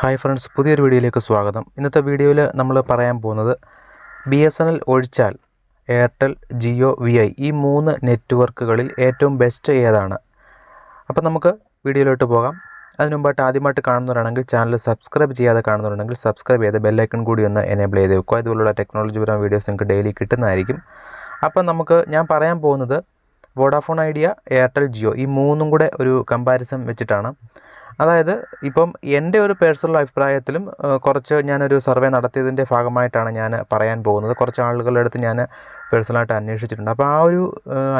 Hi friends പുതിയൊരു വീഡിയോയിലേക്ക് സ്വാഗതം. ഇന്നത്തെ വീഡിയോയിൽ നമ്മൾ പറയാൻ പോകുന്നത് ബി എസ് എൻ എൽ ഒഴിച്ചാൽ എയർടെൽ ജിയോ വി ഐ ഈ മൂന്ന് നെറ്റ്വർക്കുകളിൽ ഏറ്റവും ബെസ്റ്റ് ഏതാണ്? അപ്പോൾ നമുക്ക് വീഡിയോയിലോട്ട് പോകാം. അതിനു മുമ്പായിട്ട് ആദ്യമായിട്ട് കാണുന്നവരാണെങ്കിൽ ചാനൽ സബ്സ്ക്രൈബ് ചെയ്യാതെ കാണുന്നവരുണ്ടെങ്കിൽ സബ്സ്ക്രൈബ് ചെയ്ത് ബെല്ലൈക്കൺ കൂടി ഒന്ന് എനേബിൾ ചെയ്ത് വെക്കുക. ഇതുപോലുള്ള ടെക്നോളജി പരമായ വീഡിയോസ് നിങ്ങൾക്ക് ഡെയിലി കിട്ടുന്നതായിരിക്കും. അപ്പോൾ നമുക്ക് ഞാൻ പറയാൻ പോകുന്നത് വോഡാഫോൺ ഐഡിയ എയർടെൽ ജിയോ ഈ മൂന്നും കൂടെ ഒരു കമ്പാരിസൺ വെച്ചിട്ടാണ്. അതായത് ഇപ്പം എന്റെ ഒരു പേഴ്സണൽ അഭിപ്രായത്തിലും കുറച്ച് ഞാനൊരു സർവേ നടത്തിയതിന്റെ ഭാഗമായിട്ടാണ് ഞാൻ പറയാൻ പോകുന്നത്. കുറച്ച് ആളുകളുടെ അടുത്ത് ഞാൻ പേഴ്സണലായിട്ട് അന്വേഷിച്ചിട്ടുണ്ട്. അപ്പോൾ ആ ഒരു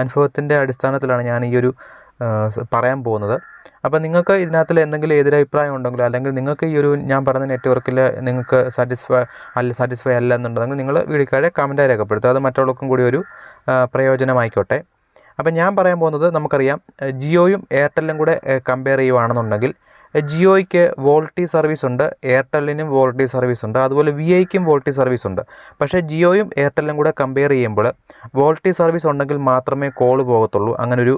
അനുഭവത്തിന്റെ അടിസ്ഥാനത്തിലാണ് ഞാൻ ഈ ഒരു പറയാൻ പോകുന്നത്. അപ്പോൾ നിങ്ങൾക്ക് ഇതിനകത്തിൽ എന്തെങ്കിലും എതിരഭിപ്രായം ഉണ്ടെങ്കിലോ അല്ലെങ്കിൽ നിങ്ങൾക്ക് ഈ ഒരു ഞാൻ പറഞ്ഞ നെറ്റ്വർക്കിൽ നിങ്ങൾക്ക് സാറ്റിസ്ഫൈ അല്ല സാറ്റിസ്ഫൈ അല്ല എന്നുണ്ടെങ്കിൽ നിങ്ങൾ വീഡിയോക്കാരെ കമന്റായി രേഖപ്പെടുത്തുക. അത് മറ്റുള്ളവർക്കും കൂടി ഒരു പ്രയോജനമായിക്കോട്ടെ. അപ്പം ഞാൻ പറയാൻ പോകുന്നത് നമുക്കറിയാം ജിയോയും എയർടെല്ലും കൂടെ കമ്പയർ ചെയ്യുവാണെന്നുണ്ടെങ്കിൽ ജിയോയ്ക്ക് വോൾട്ടി സർവീസ് ഉണ്ട് എയർടെല്ലിനും വോൾട്ടി സർവീസ് ഉണ്ട് അതുപോലെ വി ഐക്കും വോൾട്ടി സർവീസ് ഉണ്ട് പക്ഷേ ജിയോയും എയർടെല്ലും കൂടെ കമ്പയർ ചെയ്യുമ്പോൾ വോൾട്ടി സർവീസ് ഉണ്ടെങ്കിൽ മാത്രമേ കോൾ പോകത്തുള്ളൂ. അങ്ങനൊരു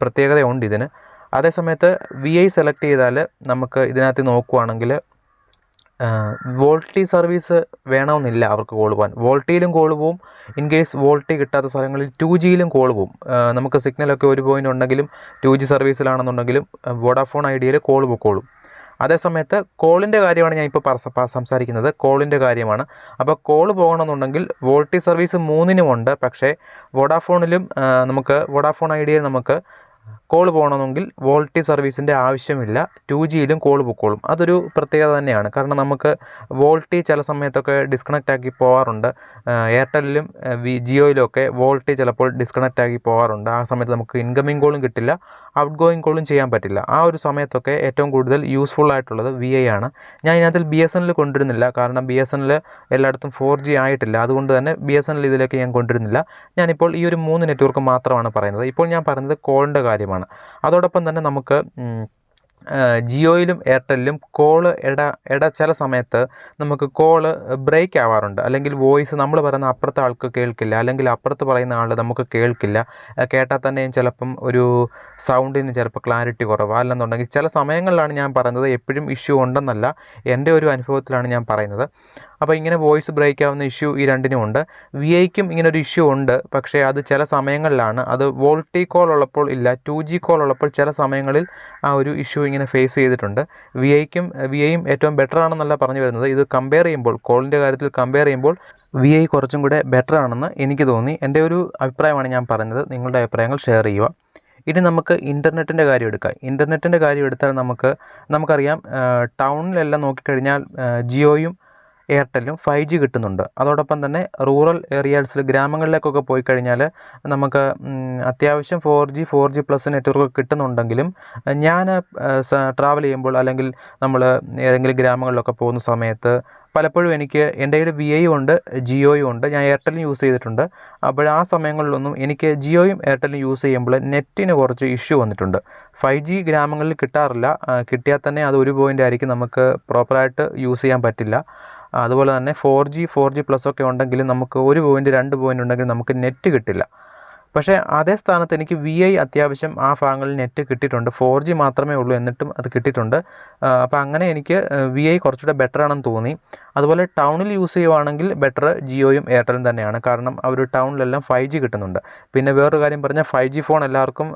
പ്രത്യേകത പ്രത്യേകതയുണ്ട് ഇതിന്. അതേസമയത്ത് വി ഐ സെലക്ട് ചെയ്താൽ നമുക്ക് ഇതിനകത്ത് നോക്കുവാണെങ്കിൽ വോൾട്ടി സർവീസ് വേണമെന്നില്ല അവർക്ക് കോൾ പോകാൻ. വോൾട്ടിയിലും കോൾ പോവും. ഇൻ കേസ് വോൾട്ടി കിട്ടാത്ത സ്ഥലങ്ങളിൽ ടു ജിയിലും കോൾ പോവും. നമുക്ക് സിഗ്നലൊക്കെ ഒരു പോയിന്റ് ഉണ്ടെങ്കിലും ടു ജി സർവീസിലാണെന്നുണ്ടെങ്കിലും വോഡാഫോൺ ഐഡിയയിൽ കോൾ പൊക്കോളും അതേസമയത്ത് കോളിന്റെ കാര്യമാണ് ഞാൻ ഇപ്പോൾ സംസാരിക്കുന്നത്. കോളിന്റെ കാര്യമാണ്. അപ്പോൾ കോൾ പോകണമെന്നുണ്ടെങ്കിൽ വോൾട്ടി സർവീസ് മൂന്നിനുമുണ്ട്. പക്ഷേ വോഡാഫോണിലും നമുക്ക് വോഡാഫോൺ ഐഡിയയിൽ നമുക്ക് കോൾ പോകണമെങ്കിൽ വോൾട്ടി സർവീസിന്റെ ആവശ്യമില്ല. ടു ജിയിലും കോൾ പൊക്കോളും. അതൊരു പ്രത്യേകത തന്നെയാണ്. കാരണം നമുക്ക് വോൾട്ടി ചില സമയത്തൊക്കെ ഡിസ്കണക്റ്റ് ആക്കി പോകാറുണ്ട് എയർടെല്ലിലും ജിയോയിലും ഒക്കെ വോൾട്ടി ചിലപ്പോൾ ഡിസ്കണക്റ്റ് ആക്കി പോകാറുണ്ട് ആ സമയത്ത് നമുക്ക് ഇൻകമിംഗ് കോളും കിട്ടില്ല. ഔട്ട് ഗോയിങ് കോളും ചെയ്യാൻ പറ്റില്ല. ആ ഒരു സമയത്തൊക്കെ ഏറ്റവും കൂടുതൽ യൂസ്ഫുൾ ആയിട്ടുള്ളത് വി ഐ ആണ്. ഞാൻ ഇതിനകത്തിൽ ബി എസ് എൻ എൽ കൊണ്ടുവരുന്നില്ല. കാരണം ബി എസ് എൻ എൽ എല്ലായിടത്തും ഫോർ ജി ആയിട്ടില്ല. അതുകൊണ്ട് തന്നെ ബി എസ് എൻ എൽ ഇതിലേക്ക് ഞാൻ കൊണ്ടുവരുന്നില്ല. ഞാനിപ്പോൾ ഈ ഒരു മൂന്ന് നെറ്റ്വർക്ക് മാത്രമാണ് പറയുന്നത്. ഇപ്പോൾ ഞാൻ പറയുന്നത് കോളിന്റെ കാര്യമാണ്. അതോടൊപ്പം തന്നെ നമുക്ക് ജിയോയിലും എയർടെല്ലിലും കോൾ ഇട ഇട ചില സമയത്ത് നമുക്ക് കോൾ ബ്രേക്ക് ആവാറുണ്ട്. അല്ലെങ്കിൽ വോയിസ് നമ്മൾ പറയുന്ന അപ്പുറത്തെ ആൾക്ക് കേൾക്കില്ല. അല്ലെങ്കിൽ അപ്പുറത്ത് പറയുന്ന ആൾ നമുക്ക് കേൾക്കില്ല. കേട്ടാൽ തന്നെയും ചിലപ്പം ഒരു സൗണ്ടിന് ചിലപ്പോൾ ക്ലാരിറ്റി കുറവ്. അല്ലെന്നുണ്ടെങ്കിൽ ചില സമയങ്ങളിലാണ് ഞാൻ പറയുന്നത് എപ്പോഴും ഇഷ്യൂ ഉണ്ടെന്നല്ല. എന്റെ ഒരു അനുഭവത്തിലാണ് ഞാൻ പറയുന്നത്. അപ്പോൾ ഇങ്ങനെ വോയിസ് ബ്രേക്ക് ആവുന്ന ഇഷ്യൂ ഈ രണ്ടിനും ഉണ്ട്. വി ഐക്കും ഇങ്ങനെ ഒരു ഇഷ്യൂ ഉണ്ട്. പക്ഷേ അത് ചില സമയങ്ങളിലാണ്. അത് വോൾട്ടി കോൾ ഉള്ളപ്പോൾ ഇല്ല. ടു ജി കോൾ ഉള്ളപ്പോൾ ചില സമയങ്ങളിൽ ആ ഒരു ഇഷ്യൂ ഇങ്ങനെ ഫേസ് ചെയ്തിട്ടുണ്ട്. വി ഐക്കും വി ഐയും ഏറ്റവും ബെറ്റർ ആണെന്നല്ല പറഞ്ഞു വരുന്നത്. ഇത് കമ്പയർ ചെയ്യുമ്പോൾ കോളിന്റെ കാര്യത്തിൽ കമ്പയർ ചെയ്യുമ്പോൾ വി ഐ കുറച്ചും കൂടെ ബെറ്റർ ആണെന്ന് എനിക്ക് തോന്നി. എന്റെ ഒരു അഭിപ്രായമാണ് ഞാൻ പറഞ്ഞത് നിങ്ങളുടെ അഭിപ്രായങ്ങൾ ഷെയർ ചെയ്യുക. ഇനി നമുക്ക് ഇന്റർനെറ്റിന്റെ കാര്യം എടുക്കാം. ഇന്റർനെറ്റിന്റെ കാര്യം എടുത്താൽ നമുക്ക് നമുക്കറിയാം ടൗണിലെല്ലാം നോക്കിക്കഴിഞ്ഞാൽ ജിയോയും എയർടെല്ലും ഫൈവ് ജി കിട്ടുന്നുണ്ട്. അതോടൊപ്പം തന്നെ റൂറൽ ഏരിയാസിൽ ഗ്രാമങ്ങളിലേക്കൊക്കെ പോയി കഴിഞ്ഞാൽ നമുക്ക് അത്യാവശ്യം four G four G plus network കിട്ടുന്നുണ്ടെങ്കിലും ഞാൻ ട്രാവൽ ചെയ്യുമ്പോൾ അല്ലെങ്കിൽ നമ്മൾ ഏതെങ്കിലും ഗ്രാമങ്ങളിലൊക്കെ പോകുന്ന സമയത്ത് പലപ്പോഴും എനിക്ക് എന്റെ കയ്യിൽ വി ഐയും ഉണ്ട് ജിയോയും ഉണ്ട് ഞാൻ എയർടെല്ലും യൂസ് ചെയ്തിട്ടുണ്ട്. അപ്പോൾ ആ സമയങ്ങളിലൊന്നും എനിക്ക് ജിയോയും എയർടെല്ലും യൂസ് ചെയ്യുമ്പോൾ നെറ്റിന് കുറച്ച് ഇഷ്യൂ വന്നിട്ടുണ്ട്. ഫൈവ് ജി ഗ്രാമങ്ങളിൽ കിട്ടാറില്ല. കിട്ടിയാൽ തന്നെ അത് ഒരു പോയിന്റ് ആയിരിക്കും നമുക്ക് പ്രോപ്പറായിട്ട് യൂസ് ചെയ്യാൻ പറ്റില്ല. അതുപോലെ തന്നെ four G four G plus ഒക്കെ ഉണ്ടെങ്കിലും നമുക്ക് ഒരു പോയിന്റ് രണ്ട് പോയിന്റ് ഉണ്ടെങ്കിൽ നമുക്ക് നെറ്റ് കിട്ടില്ല. പക്ഷേ അതേ സ്ഥാനത്ത് എനിക്ക് വി ഐ അത്യാവശ്യം ആ ഭാഗങ്ങളിൽ നെറ്റ് കിട്ടിയിട്ടുണ്ട്. ഫോർ ജി മാത്രമേ ഉള്ളൂ എന്നിട്ടും അത് കിട്ടിയിട്ടുണ്ട്. അപ്പോൾ അങ്ങനെ എനിക്ക് വി ഐ കുറച്ചുകൂടെ ബെറ്റർ ആണെന്ന് തോന്നി. അതുപോലെ ടൗണിൽ യൂസ് ചെയ്യുവാണെങ്കിൽ ബെറ്റർ ജിയോയും എയർടെലും തന്നെയാണ്. കാരണം അവർ ടൗണിലെല്ലാം ഫൈവ് ജി കിട്ടുന്നുണ്ട്. പിന്നെ വേറൊരു കാര്യം പറഞ്ഞാൽ ഫൈവ് ജി ഫോൺ എല്ലാവർക്കും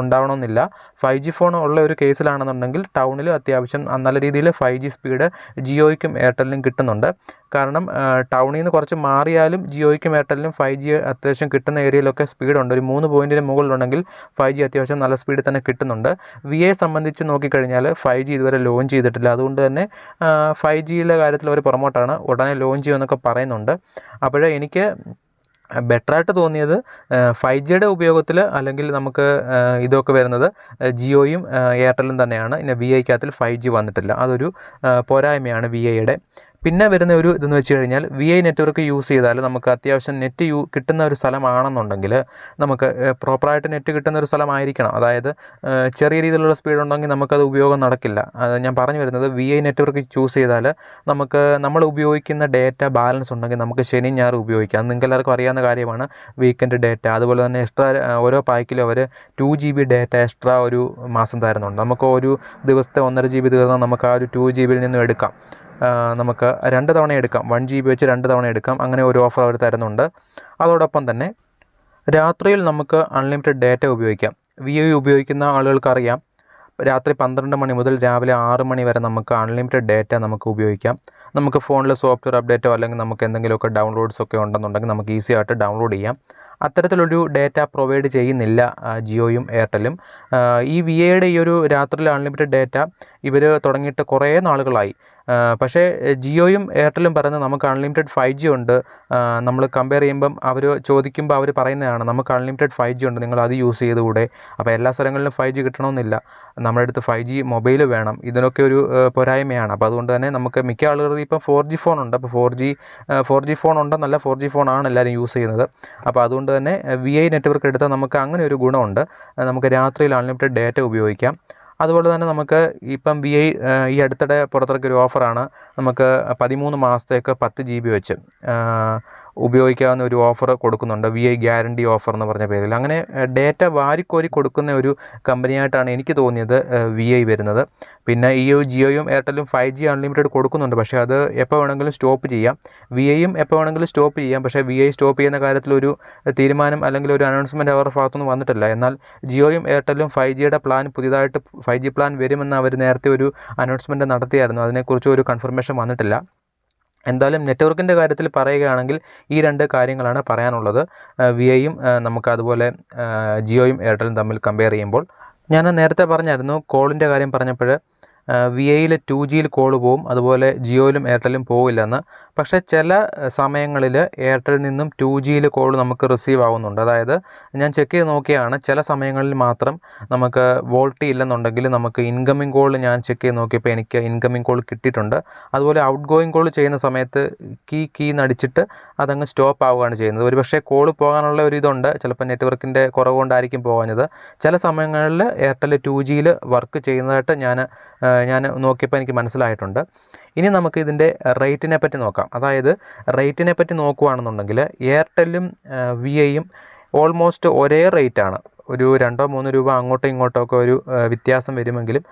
ഉണ്ടാവണമെന്നില്ല. ഫൈവ് ജി ഫോൺ ഉള്ള ഒരു കേസിലാണെന്നുണ്ടെങ്കിൽ ടൗണിൽ അത്യാവശ്യം നല്ല രീതിയിൽ ഫൈവ് ജി സ്പീഡ് ജിയോയ്ക്കും എയർടെലിനും കിട്ടുന്നുണ്ട്. കാരണം ടൗണിൽ നിന്ന് കുറച്ച് മാറിയാലും ജിയോയ്ക്കും എയർടെലിനും ഫൈവ് ജി അത്യാവശ്യം കിട്ടുന്ന ഏരിയയിലൊക്കെ സ്പീഡുണ്ട്. ഒരു മൂന്ന് പോയിന്റിന് മുകളിലുണ്ടെങ്കിൽ ഫൈവ് ജി അത്യാവശ്യം നല്ല സ്പീഡിൽ തന്നെ കിട്ടുന്നുണ്ട്. വി എ സംബന്ധിച്ച് നോക്കിക്കഴിഞ്ഞാൽ ഫൈവ് ജി ഇതുവരെ ലോഞ്ച് ചെയ്തിട്ടില്ല. അതുകൊണ്ട് തന്നെ ഫൈവ് ജിയിലെ കാര്യത്തിൽ അവർ പുറമോട്ടാണ്. ഉടനെ ലോഞ്ച് ചെയ്യുമെന്നൊക്കെ പറയുന്നുണ്ട്. അപ്പോഴേ എനിക്ക് ബെറ്ററായിട്ട് തോന്നിയത് ഫൈവ് ജിയുടെ ഉപയോഗത്തിൽ അല്ലെങ്കിൽ നമുക്ക് ഇതൊക്കെ വരുന്നത് ജിയോയും എയർടെലും തന്നെയാണ്. പിന്നെ വി ഐക്കകത്തിൽ ഫൈവ് ജി വന്നിട്ടില്ല. അതൊരു പോരായ്മയാണ് വി ഐയുടെ പിന്നെ വരുന്ന ഒരു ഇതെന്ന് വെച്ച് കഴിഞ്ഞാൽ വി ഐ നെറ്റ്വർക്ക് യൂസ് ചെയ്താൽ നമുക്ക് അത്യാവശ്യം നെറ്റ് യൂ കിട്ടുന്ന ഒരു സ്ഥലമാണെന്നുണ്ടെങ്കിൽ നമുക്ക് പ്രോപ്പറായിട്ട് നെറ്റ് കിട്ടുന്ന ഒരു സ്ഥലമായിരിക്കണം. അതായത് ചെറിയ രീതിയിലുള്ള സ്പീഡ് ഉണ്ടെങ്കിൽ നമുക്കത് ഉപയോഗം നടക്കില്ല. അത് ഞാൻ പറഞ്ഞു വരുന്നത് വി ഐ നെറ്റ്വർക്ക് ചൂസ് ചെയ്താൽ നമുക്ക് നമ്മൾ ഉപയോഗിക്കുന്ന ഡേറ്റ ബാലൻസ് ഉണ്ടെങ്കിൽ നമുക്ക് ശനി ഞായർ ഉപയോഗിക്കാം. അത് നിങ്ങൾക്ക് എല്ലാവർക്കും അറിയാവുന്ന കാര്യമാണ്. വീക്കെൻഡ് ഡേറ്റ അതുപോലെ തന്നെ എക്സ്ട്രാ ഓരോ പാക്കിലും അവർ two G B data extra ഒരു മാസം തരുന്നുണ്ട്. നമുക്ക് ഒരു ദിവസത്തെ ഒന്നര ജി ബി തീർന്നാൽ നമുക്ക് ആ ഒരു ടു ജി ബിയിൽ നിന്നും എടുക്കാം. നമുക്ക് രണ്ട് തവണ എടുക്കാം. വൺ ജി ബി വെച്ച് രണ്ട് തവണ എടുക്കാം. അങ്ങനെ ഒരു ഓഫർ അവർ തരുന്നുണ്ട്. അതോടൊപ്പം തന്നെ രാത്രിയിൽ നമുക്ക് അൺലിമിറ്റഡ് ഡേറ്റ ഉപയോഗിക്കാം. വി ഐ ഉപയോഗിക്കുന്ന ആളുകൾക്കറിയാം. രാത്രി പന്ത്രണ്ട് മണി മുതൽ രാവിലെ ആറ് മണി വരെ നമുക്ക് അൺലിമിറ്റഡ് ഡേറ്റ നമുക്ക് ഉപയോഗിക്കാം. നമുക്ക് ഫോണിൽ സോഫ്റ്റ്വെയർ അപ്ഡേറ്റോ അല്ലെങ്കിൽ നമുക്ക് എന്തെങ്കിലുമൊക്കെ ഡൗൺലോഡ്സ് ഒക്കെ ഉണ്ടെന്നുണ്ടെങ്കിൽ നമുക്ക് ഈസി ആയിട്ട് ഡൗൺലോഡ് ചെയ്യാം. അത്തരത്തിലൊരു ഡേറ്റ പ്രൊവൈഡ് ചെയ്യുന്നില്ല ജിയോയും എയർടെലും ഈ വി ഐയുടെ ഈ ഒരു രാത്രിയിൽ അൺലിമിറ്റഡ് ഡേറ്റ ഇവർ തുടങ്ങിയിട്ട് കുറേ നാളുകളായി. പക്ഷേ ജിയോയും എയർടെലും പറയുന്നത് നമുക്ക് അൺലിമിറ്റഡ് ഫൈവ് ജി ഉണ്ട്. നമ്മൾ കമ്പയർ ചെയ്യുമ്പം അവർ ചോദിക്കുമ്പോൾ അവർ പറയുന്നതാണ് നമുക്ക് അൺലിമിറ്റഡ് ഫൈവ് ജി ഉണ്ട് നിങ്ങൾ അത് യൂസ് ചെയ്തുകൂടെ? അപ്പോൾ എല്ലാ സ്ഥലങ്ങളിലും ഫൈവ് ജി കിട്ടണമെന്നില്ല. നമ്മുടെ അടുത്ത് ഫൈവ് ജി മൊബൈൽ വേണം. ഇതിനൊക്കെ ഒരു പോരായ്മയാണ്. അപ്പോൾ അതുകൊണ്ട് തന്നെ നമുക്ക് മിക്ക ആളുകളും ഇപ്പം ഫോർ ജി ഫോൺ ഉണ്ട്. അപ്പോൾ four G four G phone ഉണ്ടെന്നല്ല four G ഫോണാണ് എല്ലാവരും യൂസ് ചെയ്യുന്നത്. അപ്പോൾ അതുകൊണ്ട് തന്നെ വി ഐ നെറ്റ്വർക്ക് എടുത്താൽ നമുക്ക് അങ്ങനെ ഒരു ഗുണമുണ്ട്. നമുക്ക് രാത്രിയിൽ അൺലിമിറ്റഡ് ഡേറ്റ ഉപയോഗിക്കാം. അതുപോലെ തന്നെ നമുക്ക് ഇപ്പം വി ഐ ഈ അടുത്തിടെ പുറത്തിറക്കിയ ഒരു ഓഫറാണ് നമുക്ക് പതിമൂന്ന് മാസത്തേക്ക് പത്ത് ജി ബി വെച്ച്. ഉപയോഗിക്കാവുന്ന ഒരു ഓഫർ കൊടുക്കുന്നുണ്ട്. വി ഐ ഗ്യാരണ്ടി ഓഫർ എന്ന് പറഞ്ഞ പേരിൽ. അങ്ങനെ ഡേറ്റ വാരിക്കോരി കൊടുക്കുന്ന ഒരു കമ്പനിയായിട്ടാണ് എനിക്ക് തോന്നിയത് വി ഐ വരുന്നത്. പിന്നെ ഈ ജിയോയും എയർടെലും ഫൈവ് ജി അൺലിമിറ്റഡ് കൊടുക്കുന്നുണ്ട്. പക്ഷേ അത് എപ്പോൾ വേണമെങ്കിലും സ്റ്റോപ്പ് ചെയ്യാം. വി ഐയും എപ്പോൾ വേണമെങ്കിലും സ്റ്റോപ്പ് ചെയ്യാം. പക്ഷേ വി ഐ സ്റ്റോപ്പ് ചെയ്യുന്ന കാര്യത്തിലൊരു തീരുമാനം അല്ലെങ്കിൽ ഒരു അനൗൺസ്മെന്റ് അവരുടെ ഭാഗത്തുനിന്ന് വന്നിട്ടില്ല. എന്നാൽ ജിയോയും എയർടെലും ഫൈവ് ജിയുടെ പ്ലാൻ പുതിയതായിട്ട് ഫൈവ് ജി പ്ലാൻ വരുമെന്ന് അവർ നേരത്തെ ഒരു അനൗൺസ്മെന്റ് നടത്തിയായിരുന്നു. അതിനെക്കുറിച്ച് ഒരു കൺഫർമേഷൻ വന്നിട്ടില്ല. എന്തായാലും നെറ്റ്വർക്കിന്റെ കാര്യത്തിൽ പറയുകയാണെങ്കിൽ ഈ രണ്ട് കാര്യങ്ങളാണ് പറയാനുള്ളത്. വി ഐയും നമുക്ക് അതുപോലെ ജിയോയും എയർടെലും തമ്മിൽ കമ്പയർ ചെയ്യുമ്പോൾ ഞാൻ നേരത്തെ പറഞ്ഞായിരുന്നു കോളിന്റെ കാര്യം പറഞ്ഞപ്പോൾ വി ഐയിൽ ടു ജിയിൽ കോൾ പോവും അതുപോലെ ജിയോയിലും എയർടെലും പോവില്ലെന്ന്. പക്ഷേ ചില സമയങ്ങളിൽ എയർടെൽ നിന്നും ടു ജിയിൽ കോൾ നമുക്ക് റിസീവ് ആവുന്നുണ്ട്. അതായത് ഞാൻ ചെക്ക് ചെയ്ത് നോക്കിയാണ് ചില സമയങ്ങളിൽ മാത്രം നമുക്ക് വോൾട്ടി ഇല്ലെന്നുണ്ടെങ്കിൽ നമുക്ക് ഇൻകമിംഗ് കോൾ ഞാൻ ചെക്ക് ചെയ്ത് നോക്കിയപ്പോൾ എനിക്ക് ഇൻകമിംഗ് കോൾ കിട്ടിയിട്ടുണ്ട്. അതുപോലെ ഔട്ട് ഗോയിങ് കോൾ ചെയ്യുന്ന സമയത്ത് കീ കീ നടിച്ചിട്ട് അതങ്ങ് സ്റ്റോപ്പ് ആവുകയാണ് ചെയ്യുന്നത്. ഒരുപക്ഷേ കോൾ പോകാനുള്ള ഒരു ഇതുണ്ട് ചിലപ്പോൾ നെറ്റ്വർക്കിന്റെ കുറവ് കൊണ്ടായിരിക്കും ചില സമയങ്ങളിൽ എയർടെൽ ടു ജിയിൽ വർക്ക് ചെയ്യുന്നതായിട്ട് ഞാൻ ഞാൻ നോക്കിയപ്പോൾ എനിക്ക് മനസ്സിലായിട്ടുണ്ട്. ഇനി നമുക്ക് ഇതിന്റെ റേറ്റിനെ പറ്റി നോക്കാം. അതായത് റേറ്റിനെ പറ്റി നോക്കുകയാണെന്നുണ്ടെങ്കിൽ എയർടെല്ലും വി ഐയും ഓൾമോസ്റ്റ് ഒരേ റേറ്റാണ്. ഒരു രണ്ടോ മൂന്നോ രൂപ അങ്ങോട്ടോ ഇങ്ങോട്ടോ ഒക്കെ ഒരു വ്യത്യാസം വരുമെങ്കിലും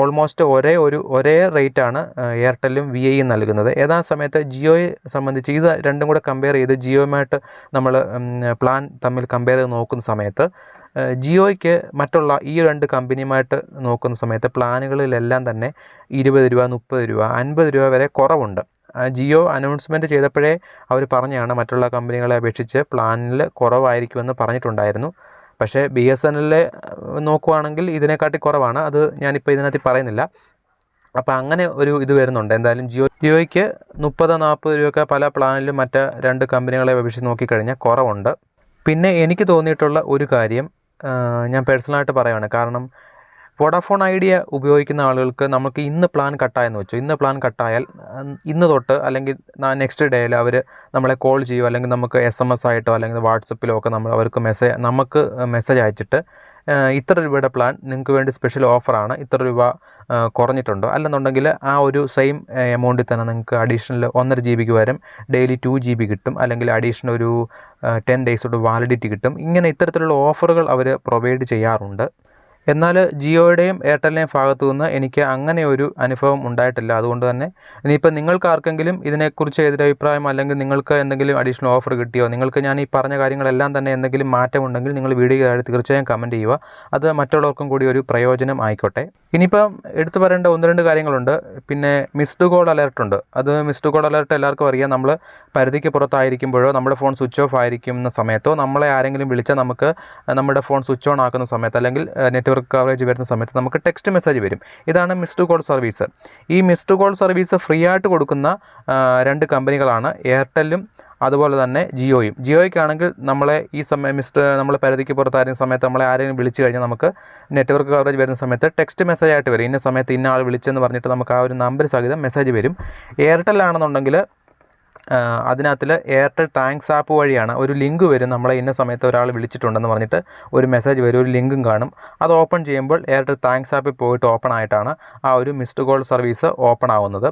ഓൾമോസ്റ്റ് ഒരേ ഒരു ഒരേ റേറ്റാണ് എയർടെല്ലും വി ഐയും നൽകുന്നത്. ഏതാ സമയത്ത് ജിയോയെ സംബന്ധിച്ച് ഇത് രണ്ടും കൂടെ കമ്പയർ ചെയ്ത് ജിയോയുമായിട്ട് നമ്മൾ പ്ലാൻ തമ്മിൽ കമ്പയർ ചെയ്ത് നോക്കുന്ന സമയത്ത് ജിയോയ്ക്ക് മറ്റുള്ള ഈ രണ്ട് കമ്പനിയുമായിട്ട് നോക്കുന്ന സമയത്ത് പ്ലാനുകളിലെല്ലാം തന്നെ ഇരുപത് രൂപ മുപ്പത് രൂപ അൻപത് രൂപ വരെ കുറവുണ്ട്. ജിയോ അനൗൺസ്മെന്റ് ചെയ്തപ്പോഴേ അവർ പറഞ്ഞാണ് മറ്റുള്ള കമ്പനികളെ അപേക്ഷിച്ച് പ്ലാനിൽ കുറവായിരിക്കുമെന്ന് പറഞ്ഞിട്ടുണ്ടായിരുന്നു. പക്ഷേ ബി എസ് എൻ എല്ലിൽ നോക്കുവാണെങ്കിൽ ഇതിനെക്കാട്ടി കുറവാണ്. അത് ഞാനിപ്പോൾ ഇതിനകത്ത് പറയുന്നില്ല. അപ്പോൾ അങ്ങനെ ഒരു ഇത് വരുന്നുണ്ട്. എന്തായാലും ജിയോ ജിയോയ്ക്ക് മുപ്പത് നാൽപ്പത് രൂപയൊക്കെ പല പ്ലാനിലും മറ്റ് രണ്ട് കമ്പനികളെ അപേക്ഷിച്ച് നോക്കിക്കഴിഞ്ഞാൽ കുറവുണ്ട്. പിന്നെ എനിക്ക് തോന്നിയിട്ടുള്ള ഒരു കാര്യം ഞാൻ പേഴ്സണലായിട്ട് പറയുകയാണ് കാരണം വോഡാഫോൺ ഐഡിയ ഉപയോഗിക്കുന്ന ആളുകൾക്ക് നമുക്ക് ഇന്ന് പ്ലാൻ കട്ടായെന്ന് വെച്ചു. ഇന്ന് പ്ലാൻ കട്ടായാൽ ഇന്ന് തൊട്ട് അല്ലെങ്കിൽ നെക്സ്റ്റ് ഡേയിൽ അവർ നമ്മളെ കോൾ ചെയ്യുമോ അല്ലെങ്കിൽ നമുക്ക് എസ് എം എസ് ആയിട്ടോ അല്ലെങ്കിൽ വാട്സപ്പിലോ ഒക്കെ നമ്മൾ അവർക്ക് മെസ്സേജ് നമുക്ക് മെസ്സേജ് അയച്ചിട്ട് ഇത്ര രൂപയുടെ പ്ലാൻ നിങ്ങൾക്ക് വേണ്ടി സ്പെഷ്യൽ ഓഫറാണ് ഇത്ര രൂപ കുറഞ്ഞിട്ടുണ്ടോ? അല്ലെന്നുണ്ടെങ്കിൽ ആ ഒരു സെയിം എമൗണ്ടിൽ തന്നെ നിങ്ങൾക്ക് അഡീഷണൽ ഒന്നര ജി ബിക്ക് പകരം ഡെയിലി ടു ജി ബി കിട്ടും. അല്ലെങ്കിൽ അഡീഷണൽ ഒരു ടെൻ ഡേയ്സോട് വാലിഡിറ്റി കിട്ടും. ഇങ്ങനെ ഇത്തരത്തിലുള്ള ഓഫറുകൾ അവർ പ്രൊവൈഡ് ചെയ്യാറുണ്ട്. എന്നാൽ ജിയോയുടെയും എയർടെലിന്റെയും ഭാഗത്തു നിന്ന് എനിക്ക് അങ്ങനെ ഒരു അനുഭവം ഉണ്ടായിട്ടില്ല. അതുകൊണ്ട് തന്നെ ഇനിയിപ്പോൾ നിങ്ങൾക്ക് ആർക്കെങ്കിലും ഇതിനെക്കുറിച്ച് എതിരഭിപ്രായം അല്ലെങ്കിൽ നിങ്ങൾക്ക് എന്തെങ്കിലും അഡീഷണൽ ഓഫർ കിട്ടിയോ നിങ്ങൾക്ക് ഞാൻ ഈ പറഞ്ഞ കാര്യങ്ങളെല്ലാം തന്നെ എന്തെങ്കിലും മാറ്റമുണ്ടെങ്കിൽ നിങ്ങൾ വീഡിയോ താഴെ തീർച്ചയായും കമന്റ് ചെയ്യുക. അത് മറ്റുള്ളവർക്കും കൂടി ഒരു പ്രയോജനം ആയിക്കോട്ടെ. ഇനിയിപ്പം എടുത്തു പറയേണ്ട ഒന്ന് രണ്ട് കാര്യങ്ങളുണ്ട്. പിന്നെ മിസ്ഡ് കോൾ അലേർട്ട് ഉണ്ട്. അത് മിസ്ഡ് കോൾ അലേർട്ട് എല്ലാവർക്കും അറിയാം. നമ്മൾ പരിധിക്ക് പുറത്തായിരിക്കുമ്പോഴോ നമ്മുടെ ഫോൺ സ്വിച്ച് ഓഫ് ആയിരിക്കുന്ന സമയത്തോ നമ്മളെ ആരെങ്കിലും വിളിച്ചാൽ നമുക്ക് നമ്മുടെ ഫോൺ സ്വിച്ച് ഓൺ ആക്കുന്ന സമയത്ത് അല്ലെങ്കിൽ നെറ്റ്വർക്ക് കവറേജ് വരുന്ന സമയത്ത് നമുക്ക് ടെക്സ്റ്റ് മെസ്സേജ് വരും. ഇതാണ് മിസ്ഡ് കോൾ സർവീസ് ഈ മിസ്ഡ് കോൾ സർവീസ് ഫ്രീ ആയിട്ട് കൊടുക്കുന്ന രണ്ട് കമ്പനികളാണ് എയർടെല്ലും അതുപോലെ തന്നെ ജിയോയും ജിയോയ്ക്കാണെങ്കിൽ നമ്മളെ ഈ സമയം മിസ്റ്റർ നമ്മൾ പരിധിക്ക് പുറത്തായിരുന്ന സമയത്ത് നമ്മളെ ആരെങ്കിലും വിളിച്ചു കഴിഞ്ഞാൽ നമുക്ക് നെറ്റ്വർക്ക് കവറേജ് വരുന്ന സമയത്ത് ടെക്സ്റ്റ് മെസ്സേജ് ആയിട്ട് വരും. ഇന്ന സമയത്ത് ഇന്ന ആൾ വിളിച്ചെന്ന് പറഞ്ഞിട്ട് നമുക്ക് ആ ഒരു നമ്പർ സഹിതം മെസ്സേജ് വരും. എയർടെൽ ആണെന്നുണ്ടെങ്കിൽ അതിനകത്തിൽ എയർടെൽ താങ്ക്സ് ആപ്പ് വഴിയാണ് ഒരു ലിങ്ക് വരും. നമ്മളെ ഇന്ന സമയത്ത് ഒരാൾ വിളിച്ചിട്ടുണ്ടെന്ന് പറഞ്ഞിട്ട് ഒരു മെസ്സേജ് വരും ഒരു ലിങ്കും കാണും. അത് ഓപ്പൺ ചെയ്യുമ്പോൾ എയർടെൽ താങ്ക്സ് ആപ്പിൽ പോയിട്ട് ഓപ്പൺ ആയിട്ടാണ് ആ ഒരു മിസ്ഡ് കോൾ സർവീസ് ഓപ്പൺ ആവുന്നത്.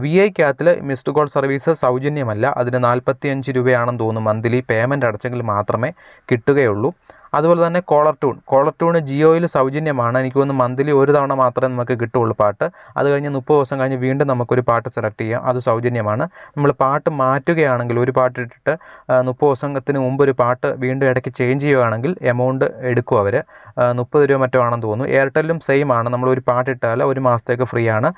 വി ഐക്കകത്തിൽ മിസ്ഡ് കോൾ സർവീസ് സൗജന്യമല്ല. അതിന് നാൽപ്പത്തിയഞ്ച് രൂപയാണെന്ന് തോന്നുന്നു. മന്ത്ലി പേയ്മെന്റ് അടച്ചെങ്കിൽ മാത്രമേ കിട്ടുകയുള്ളൂ. അതുപോലെ തന്നെ കോളർ ട്യൂൺ കോളർ ട്യൂൺ ജിയോയിൽ സൗജന്യമാണ്. എനിക്ക് തോന്നുന്നു മന്ത്ലി ഒരു തവണ മാത്രമേ നമുക്ക് കിട്ടുള്ളൂ പാട്ട്. അത് കഴിഞ്ഞ് മുപ്പത് ദിവസം കഴിഞ്ഞ് വീണ്ടും നമുക്കൊരു പാട്ട് സെലക്ട് ചെയ്യാം. അത് സൗജന്യമാണ്. നമ്മൾ പാട്ട് മാറ്റുകയാണെങ്കിൽ ഒരു പാട്ട് ഇട്ടിട്ട് മുപ്പത് ദിവസത്തിന് മുമ്പ് ഒരു പാട്ട് വീണ്ടും ഇടയ്ക്ക് ചേഞ്ച് ചെയ്യുകയാണെങ്കിൽ എമൗണ്ട് എടുക്കും അവർ മുപ്പത് രൂപ മറ്റോ ആണെന്ന് തോന്നുന്നു. എയർടെല്ലും സെയിം ആണ്. നമ്മൾ ഒരു പാട്ട് ഇട്ടാൽ ഒരു മാസത്തേക്ക് ഫ്രീ ആണ്.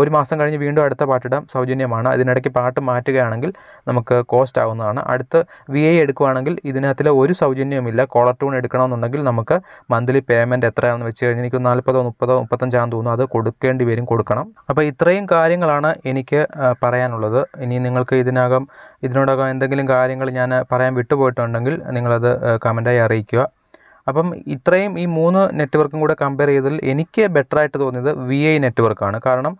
ഒരു മാസം കഴിഞ്ഞ് വീണ്ടും അടുത്ത പാട്ടിടാം സൗജന്യമാണ്. അതിനിടയ്ക്ക് പാട്ട് മാറ്റുകയാണെങ്കിൽ നമുക്ക് കോസ്റ്റ് ആവുന്നതാണ്. അടുത്ത് വി ഐ എടുക്കുകയാണെങ്കിൽ ഇതിനകത്തിൽ ഒരു സൗജന്യവുമില്ല. കോളർ ട്യൂൺ എടുക്കണമെന്നുണ്ടെങ്കിൽ നമുക്ക് മന്ത്ലി പേയ്മെന്റ് എത്രയാണെന്ന് വെച്ച് കഴിഞ്ഞാൽ എനിക്ക് നാൽപ്പതോ മുപ്പതോ മുപ്പത്തഞ്ചാണെന്ന് തോന്നുന്നു. അത് കൊടുക്കേണ്ടി വരും കൊടുക്കണം. അപ്പോൾ ഇത്രയും കാര്യങ്ങളാണ് എനിക്ക് പറയാനുള്ളത്. ഇനി നിങ്ങൾക്ക് ഇതിനകം ഇതിനോടകം എന്തെങ്കിലും കാര്യങ്ങൾ ഞാൻ പറയാൻ വിട്ടുപോയിട്ടുണ്ടെങ്കിൽ നിങ്ങളത് കമന്റായി അറിയിക്കുക. അപ്പം ഇത്രയും ഈ മൂന്ന് നെറ്റ്വർക്കും കൂടെ കമ്പയർ ചെയ്തതിൽ എനിക്ക് ബെറ്റർ ആയിട്ട് തോന്നിയത് വി ഐ നെറ്റ്വർക്കാണ് കാരണം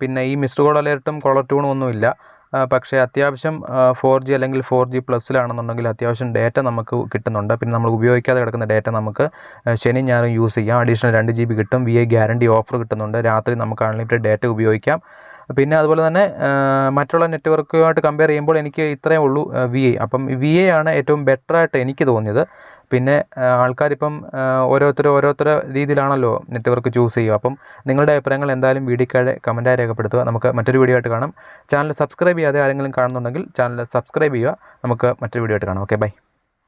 പിന്നെ ഈ മിസ്ഡ് കോൾ അലേർട്ടും കോളർ ട്യൂണും ഒന്നുമില്ല. പക്ഷേ അത്യാവശ്യം ഫോർ ജി അല്ലെങ്കിൽ ഫോർ ജി പ്ലസ്സിലാണെന്നുണ്ടെങ്കിൽ അത്യാവശ്യം ഡേറ്റ നമുക്ക് കിട്ടുന്നുണ്ട്. പിന്നെ നമ്മൾ ഉപയോഗിക്കാതെ കിടക്കുന്ന ഡേറ്റ നമുക്ക് ശനി ഞായറും യൂസ് ചെയ്യാം. അഡീഷണൽ രണ്ട് ജി ബി കിട്ടും. വി ഐ ഗ്യാരണ്ടി ഓഫർ കിട്ടുന്നുണ്ട്. രാത്രി നമുക്ക് അൺലിമിറ്റഡ് ഡേറ്റ ഉപയോഗിക്കാം. പിന്നെ അതുപോലെ തന്നെ മറ്റുള്ള നെറ്റ്വർക്കുമായിട്ട് കമ്പയർ ചെയ്യുമ്പോൾ എനിക്ക് ഇത്രയേ ഉള്ളൂ വി ഐ അപ്പം വി ഐ ആണ് ഏറ്റവും ബെറ്ററായിട്ട് എനിക്ക് തോന്നിയത്. പിന്നെ ആൾക്കാരിപ്പം ഓരോരുത്തർ ഓരോരുത്തർ രീതിയിലാണല്ലോ നെറ്റ്വർക്ക് ചൂസ് ചെയ്യുക. അപ്പം നിങ്ങളുടെ അഭിപ്രായങ്ങൾ എന്തായാലും വീഡിയോക്കാരെ കമന്റായി രേഖപ്പെടുത്തുക. നമുക്ക് മറ്റൊരു വീഡിയോ ആയിട്ട് കാണാം. ചാനൽ സബ്സ്ക്രൈബ് ചെയ്യാതെ ആരെങ്കിലും കാണുന്നുണ്ടെങ്കിൽ ചാനൽ സബ്സ്ക്രൈബ് ചെയ്യുക. നമുക്ക് മറ്റൊരു വീഡിയോ ആയിട്ട് കാണാം. Okay bye.